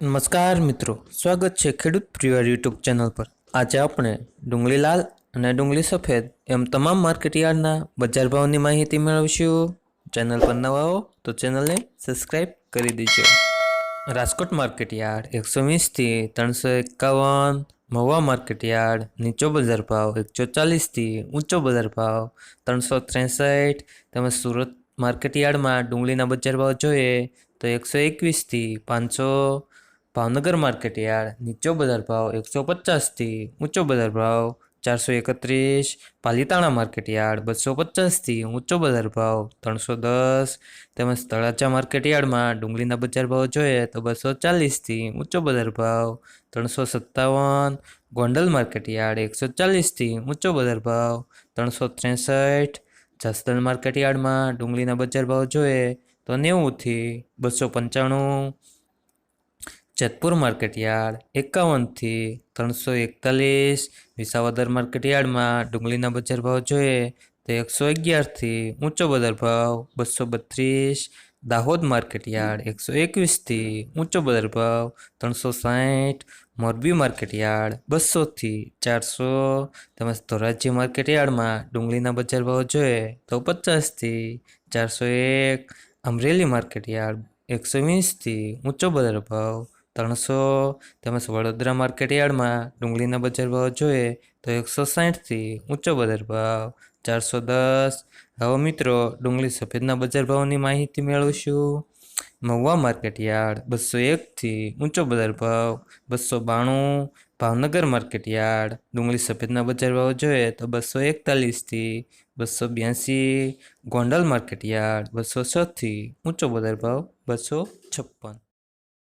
નમસ્કાર મિત્રો, સ્વાગત છે ખેડૂત પરિવાર યુટ્યુબ ચેનલ પર. આજે આપણે ડુંગળી લાલ અને ડુંગળી સફેદ એમ તમામ માર્કેટયાર્ડના બજાર ભાવની માહિતી મેળવશું. ચેનલ પર નવા હો તો ચેનલને સબસ્ક્રાઈબ કરી દેજો. રાજકોટ માર્કેટયાર્ડ એકસો વીસથી ત્રણસો એકાવન, મહુવા માર્કેટયાર્ડ નીચો બજાર ભાવ એકસો ચાલીસથી ઊંચો બજાર ભાવ ત્રણસો ત્રેસઠ. તેમજ સુરત માર્કેટયાર્ડમાં ડુંગળીના બજાર ભાવ જોઈએ તો એકસો એકવીસથી પાંચસો. ભાવનગર માર્કેટ યાર્ડ, નીચો બજાર ભાવ એકસો પચાસથી ઊંચો બજાર ભાવ ચારસો એકત્રીસ, પાલીતાણા માર્કેટ યાર્ડ બસો પચાસથી ઊંચો બજાર ભાવ ત્રણસો દસ, તેમજ તળાજા માર્કેટ યાર્ડમાં ડુંગળીના બજાર ભાવ જોઈએ તો બસો ચાલીસથી ઊંચો બજાર ભાવ ત્રણસો સત્તાવન, ગોંડલ માર્કેટ યાર્ડ એકસો ચાલીસથી ઊંચો બજાર ભાવ ત્રણસો ત્રેસઠ, જસદણ માર્કેટ યાર્ડમાં ડુંગળીના બજાર ભાવ જોઈએ તો નેવુંથી બસો પંચાણું જેતપુર માર્કેટ યાર્ડ એકાવનથી ત્રણસો એકતાલીસ. વિસાવદર માર્કેટ યાર્ડમાં ડુંગળીના બજાર ભાવ જોઈએ તો એકસો અગિયારથી ઊંચો બજાર ભાવ બસો બત્રીસ. દાહોદ માર્કેટ યાર્ડ એકસો એકવીસથી ઊંચો બજાર ભાવ ત્રણસો સાઠ. મોરબી માર્કેટ યાર્ડ બસોથી ચારસો. તેમજ ધોરાજી માર્કેટ યાર્ડમાં ડુંગળીના બજાર ભાવ જોઈએ તો પચાસથી ચારસો એક. અમરેલી માર્કેટ યાર્ડ એકસો વીસથી ઊંચો બજાર ભાવ ત્રણસો તેમજ વડોદરા માર્કેટ યાર્ડમાં ડુંગળીના બજાર ભાવ જોઈએ તો એકસો સાઠથી ઊંચો બજાર ભાવ. ચારસો દસ. હવે મિત્રો, ડુંગળી સફેદના બજાર ભાવની માહિતી મેળવીશું. મહુવા માર્કેટ યાર્ડ, બસો એકથી ઊંચો બજાર ભાવ. બસો બાણું. ભાવનગર માર્કેટ યાર્ડ, ડુંગળી સફેદના બજાર ભાવ જોઈએ તો બસો એકતાલીસથી બસો બ્યાસી. ગોંડલ માર્કેટ યાર્ડ, બસો છથી ઊંચો બજાર ભાવ, બસો છપ્પન.